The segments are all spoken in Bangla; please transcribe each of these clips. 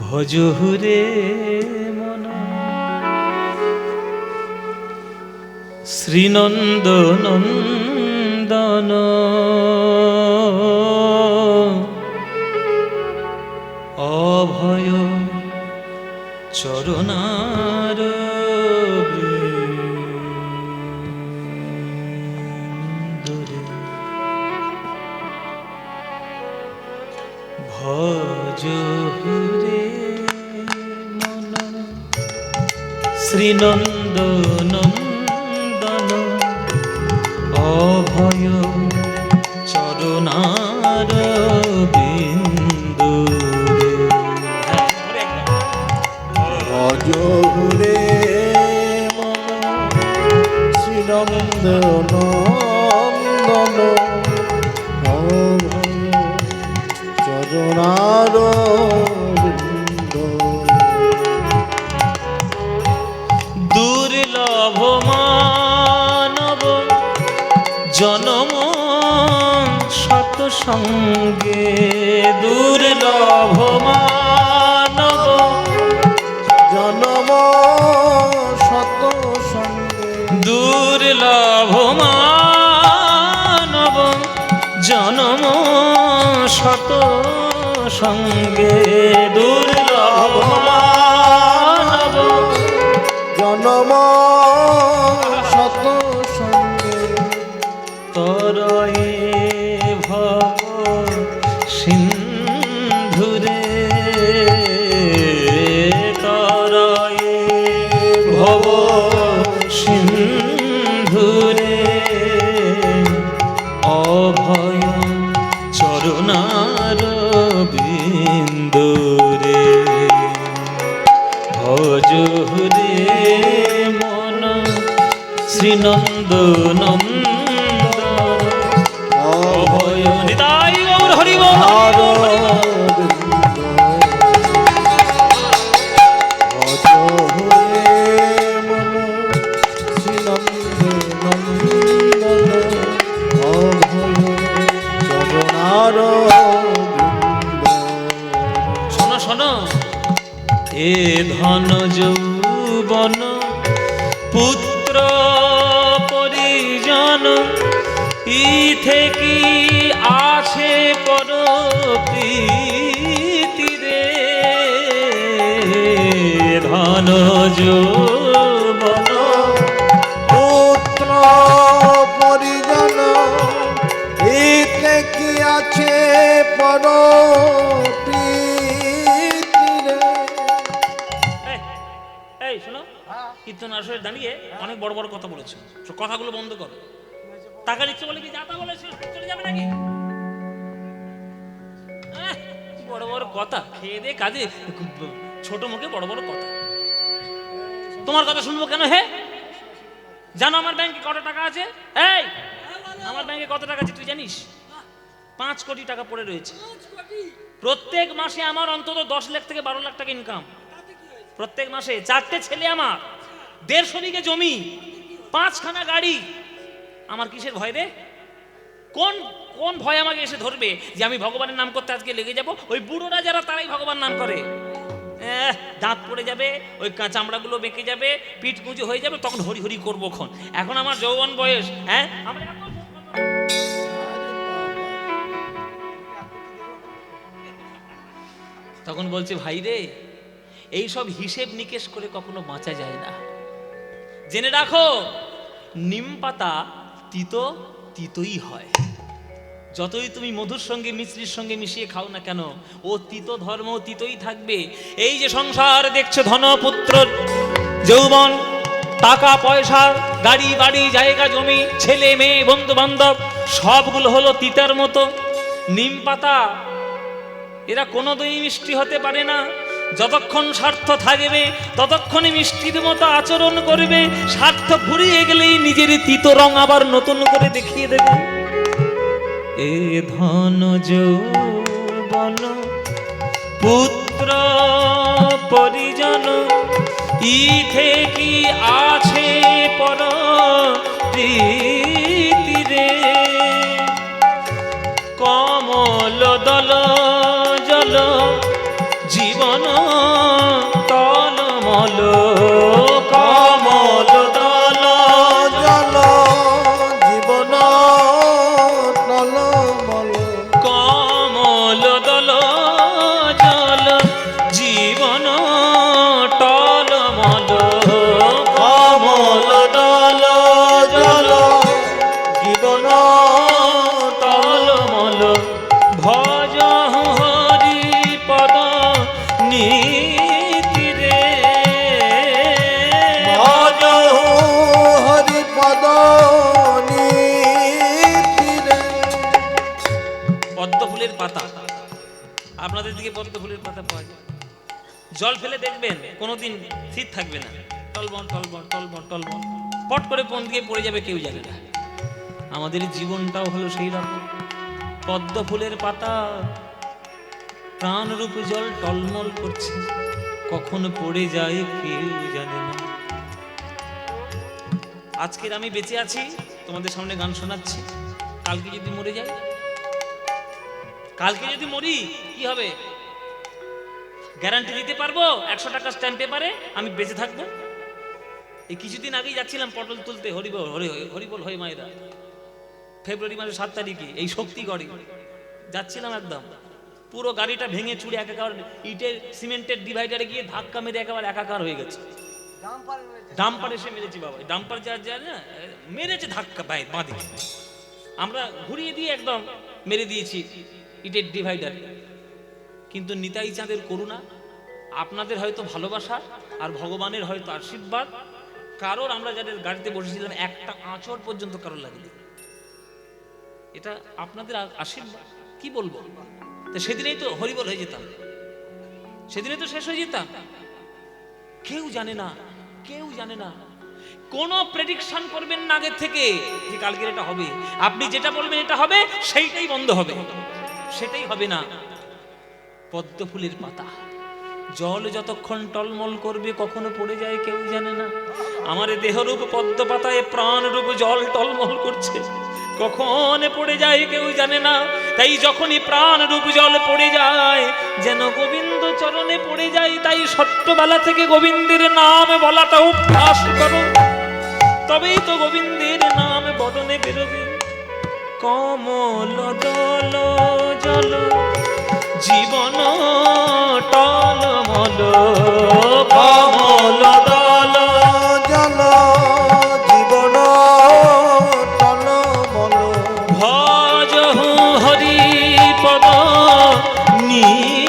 ভজহুরে মন। শ্রীনন্দ নন্দন অভয় চরণার ভজ শ্রীনন্দ নন্দন অভয় চরণার বিন্দু ভজ হুরে মন শ্রীনন্দ নন্দন অভয় চরণার সঙ্গে দুর্লভ মানব জনম শত সঙ্গে। দুর্লভ মানব জনম শত সঙ্গে দুর্লভ মানব জনম শত সঙ্গে। তরয়ে ভব সিন্ধুরে তরয়ে ভব সিন্ধুরে অভয় চরণার বিন্দুরে ভজ হুরে মন শ্রীনন্দ নন্দ শোনো। এ ধন যৌবন, পুত্র পরিজন ই থেকে আছে পর প্রীতিরে ধন যৌবন, পুত্র পরিজন এতে কি আছে পর কীর্তন আসরে দাঁড়িয়ে অনেক বড় বড় কথা বলেছ। কথাগুলো বন্ধ করো। টাকা নিচ্ছে বলে কি যা তা বলেছ চলে যাবে নাকি? বড় বড় কথা, খেয়ে দে কাজে, ছোট মুখে বড় বড় কথা। তোমার কথা শুনব কেন হে? জানো আমার ব্যাংকে কত টাকা আছে? এই, আমার ব্যাংকে কত টাকা আছে তুই জানিস? পাঁচ কোটি টাকা পড়ে রয়েছে। প্রত্যেক মাসে আমার অন্তত দশ লাখ থেকে বারো লাখ টাকা ইনকাম প্রত্যেক মাসে চারটে ছেলে আমার। দেড়শো বিঘে জমি, পাঁচখানা গাড়ি। আমার কিসের ভয় রে? কোন কোন ভয় আমাকে এসে ধরবে যে আমি ভগবানের নাম করতে আজকে লেগে যাব? ওই বুড়োরা যারা তারাই ভগবান নাম করে। দাঁত পড়ে যাবে, ওই চামড়াগুলো বেঁকে যাবে, পিঠ কুঁজো হয়ে যাবে, তখন হরি হরি করব খন। এখন আমার যৌবন বয়স হ্যাঁ? তখন বলছে, ভাই রে, এইসব হিসেব নিকেশ করে কখনো বাঁচা যায় না। জেনে রাখো, নিম পাতা তিতো তিতই হয়। যতই তুমি মধুর সঙ্গে মিশ্রির সঙ্গে মিশিয়ে খাও না কেন, ও তিত ধর্ম তিতই থাকবে। এই যে সংসার দেখছ ধনপুত্র, যৌবন, টাকা, পয়সা, গাড়ি, বাড়ি, জায়গা, জমি, ছেলে, মেয়ে বন্ধু বান্ধব সবগুলো হলো তিতার মতো। নিম পাতা, এরা কোনোদিনই মিষ্টি হতে পারে না। যতক্ষণ স্বার্থ থাকবে ততক্ষণই মিষ্টির মতো আচরণ করবে, স্বার্থ ফুরিয়ে গেলেই নিজের তিত রং আবার নতুন করে দেখিয়ে দেবে। এ ধন যৌবন, পুত্র পরিজন, ইথে কি আছে পর কমল দল তনমল কমল দল জল জীবন তলমল কমল দল জল জীবন তলমল কমল দল জল জীবন তলমল ভয় দিকে পদ্ম ফুলের পাতা পাওয়া যায়। জল ফেলে দেখবেন, কোনোদিন স্থির থাকবে না। টলবন টলবন টলবন টলবন। পট করে কোন দিকে পড়ে যাবে, কেউ জানে না। আমাদের জীবনটাও হলো সেই রকম। পদ্ম ফুলের পাতা, প্রাণরূপ জল টলমল করছে। কখন পড়ে যায়, কেউ জানে না। আজকের আমি বেঁচে আছি, তোমাদের সামনে গান শোনাচ্ছি। কালকে যদি মরে যাই, কালকে যদি মরি, কি হবে? গ্যারান্টি দিতে পারব? একশো টাকা স্ট্যাম্প পেপারে আমি বেঁচে থাকব? এই কিছুদিন আগেই যাচ্ছিলাম পটল তুলতে হরিবল হরি হরিবল হয়ে মায়েরা। ফেব্রুয়ারি মাসের সাত তারিখে এই শক্তিগড়ে যাচ্ছিলাম একদম। পুরো গাড়িটা ভেঙে চুড়ে একাকার ইটের সিমেন্টের ডিভাইডারে গিয়ে ধাক্কা মেরে একেবারে একাকার হয়ে গেছে। ডাম্পার এসে মেরেছি। বাবা। ডাম্পার যা যা না মেরেছে ধাক্কা পায় বাঁধে। আমরা ঘুরিয়ে দিয়ে একদম মেরে দিয়েছি ইটের ডিভাইডার কিন্তু নিতাই চাঁদের করুণা, আপনাদের হয়তো ভালোবাসা আর ভগবানের হয়তো আশীর্বাদ, কারোর আমরা যাদের গাড়িতে বসেছিলাম, একটা আঁচড় পর্যন্ত কারোর লাগেনি। এটা আপনাদের আশীর্বাদ? কি বলব? তো সেদিনেই তো হরিবল হয়ে যেতাম। সেদিনে তো শেষ হয়ে যেতাম। কেউ জানে না, কেউ জানে না। কোনো প্রেডিকশন করবেন না আগের থেকে যে কালকের এটা হবে। আপনি যেটা বলবেন এটা হবে, সেইটাই বন্ধ হবে। সেটাই হবে না। পদ্ম ফুলের পাতা। জল যতক্ষণ টলমল করবে, কখনো পড়ে যায় কেউ জানে না। আমার দেহরূপ পদ্ম পাতায় প্রাণরূপ জল টলমল করছে, কখন পড়ে যায় কেউ জানে না। তাই যখনই প্রাণরূপ জল পড়ে যায়, যেন গোবিন্দ চরণে পড়ে যায়, তাই সত্যবেলা থেকে গোবিন্দের নাম বলাটা অভ্যাস করো। তবেই তো গোবিন্দের নাম বদনে বেরোবে। কমল দল জল জীবন টলমল কমল দল। জল জীবন টলমল ভজ হরি পদ নীতিরে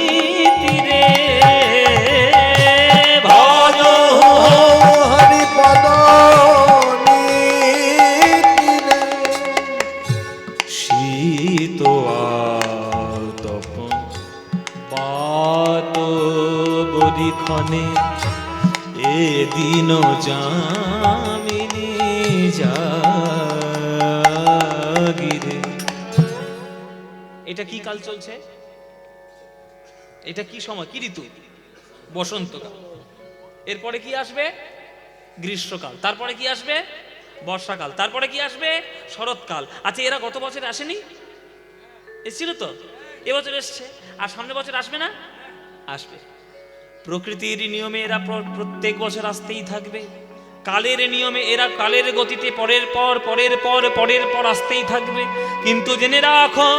জাগিরে। এটা কি কাল চলছে? এটা কি সময়? কি ঋতু? বসন্তকাল এরপরে কি আসবে? গ্রীষ্মকাল। তারপরে কি আসবে? বর্ষাকাল। তারপরে কি আসবে? শরৎকাল। আচ্ছা এরা গত বছর আসেনি? এসেছিল তো? এবছর এসছে। আর সামনে বছর আসবে না? আসবে। প্রকৃতির নিয়মে এরা প্রত্যেক বছর আসতেই থাকবে। কালের নিয়মে এরা কালের গতিতে পরের পর পরের পর পরের পর আসতেই থাকবে। কিন্তু জেনে রাখো,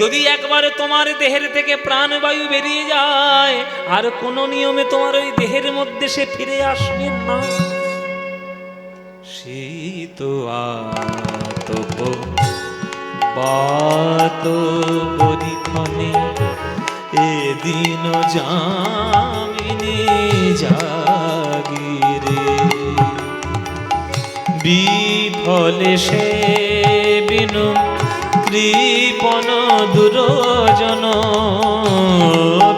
যদি একবার তোমার দেহের থেকে প্রাণবায়ু বেরিয়ে যায়, আর কোনো নিয়মে তোমার ওই দেহের মধ্যে সে ফিরে আসবে না। শীত আতপ এদিন জামিনী বিফলে সে বিনু কৃপন দুরজন।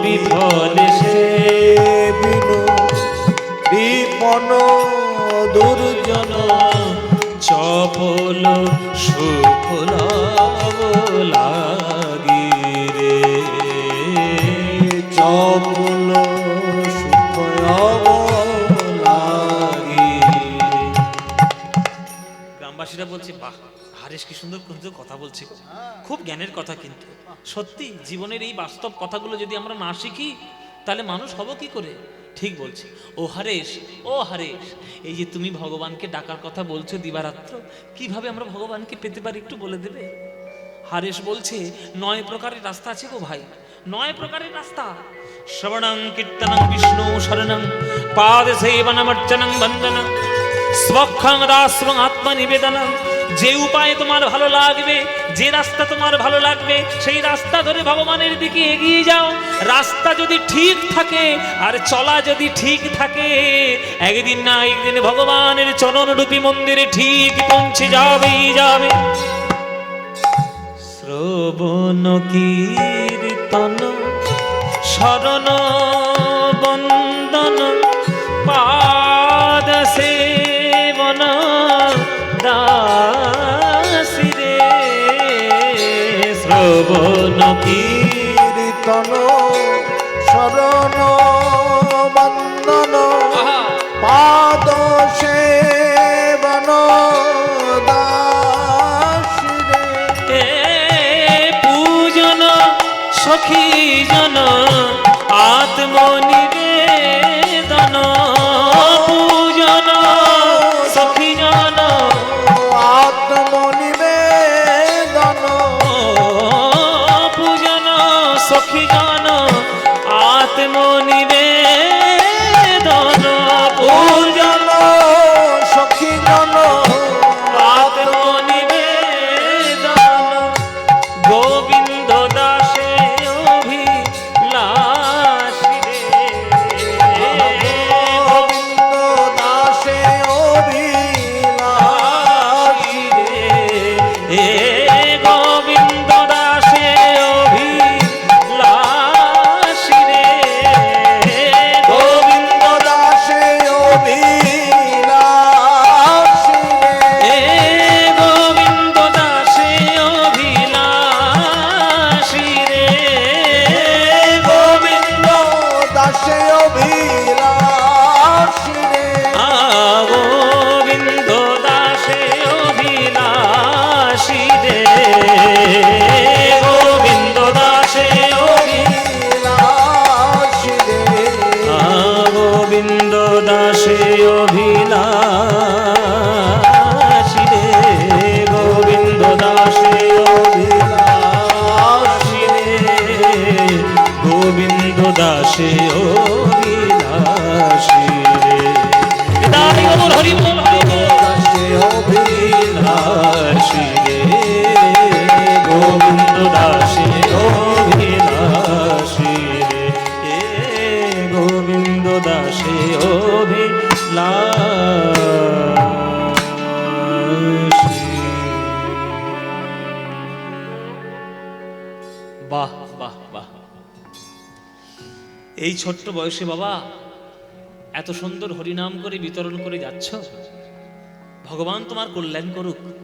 বিফলে সে বিনু বিপন দুর্জন। চপল সুফল লাগিরে বলছে, বাহ, হারেশ কি সুন্দর কিন্তু কথা বলছে। খুব জ্ঞানের কথা কিন্তু। সত্যি, জীবনের এই বাস্তব কথাগুলো যদি আমরা না শিখি, তাহলে মানুষ হব কি করে? ঠিক বলছে। ও হারেশ ও হারেশ, এই যে তুমি ভগবানকে ডাকার কথা বলছো দিবারাত্র, কীভাবে আমরা ভগবানকে পেতে পারি একটু বলে দেবে? হারেশ বলছে, নয় প্রকারের রাস্তা আছে গো ভাই, নয় প্রকারের রাস্তা। শ্রবণং, কীর্তনং, বিষ্ণু, শরণং, পাদ সেবনমর্চনং, বন্দনং স্বক্ষং দাস্বং আত্মনিবেদনং। যে উপায়ে তোমার ভালো লাগবে, যে রাস্তা তোমার ভালো লাগবে, সেই রাস্তা ধরে ভগবানের দিকে এগিয়ে যাও। রাস্তা যদি ঠিক থাকে আর চলা যদি ঠিক থাকে, একদিন না একদিন ভগবানের চরণরূপী মন্দিরে ঠিক পৌঁছে যাবেই যাবে। শ্রবণ কীর্তন, শরণ শ্রবণ কীর্তন শরণ বন্দন পাদ সেবন সখী দাসে অভিলাষী রে গোবিন্দ দাসে অভিলাষী রে গোবিন্দ দাসে অভিলাষী রে। তাই এই ছোট্ট বয়সে বাবা, এত সুন্দর হরিনাম করে বিতরণ করে যাচ্ছ? ভগবান তোমার কল্যাণ করুক।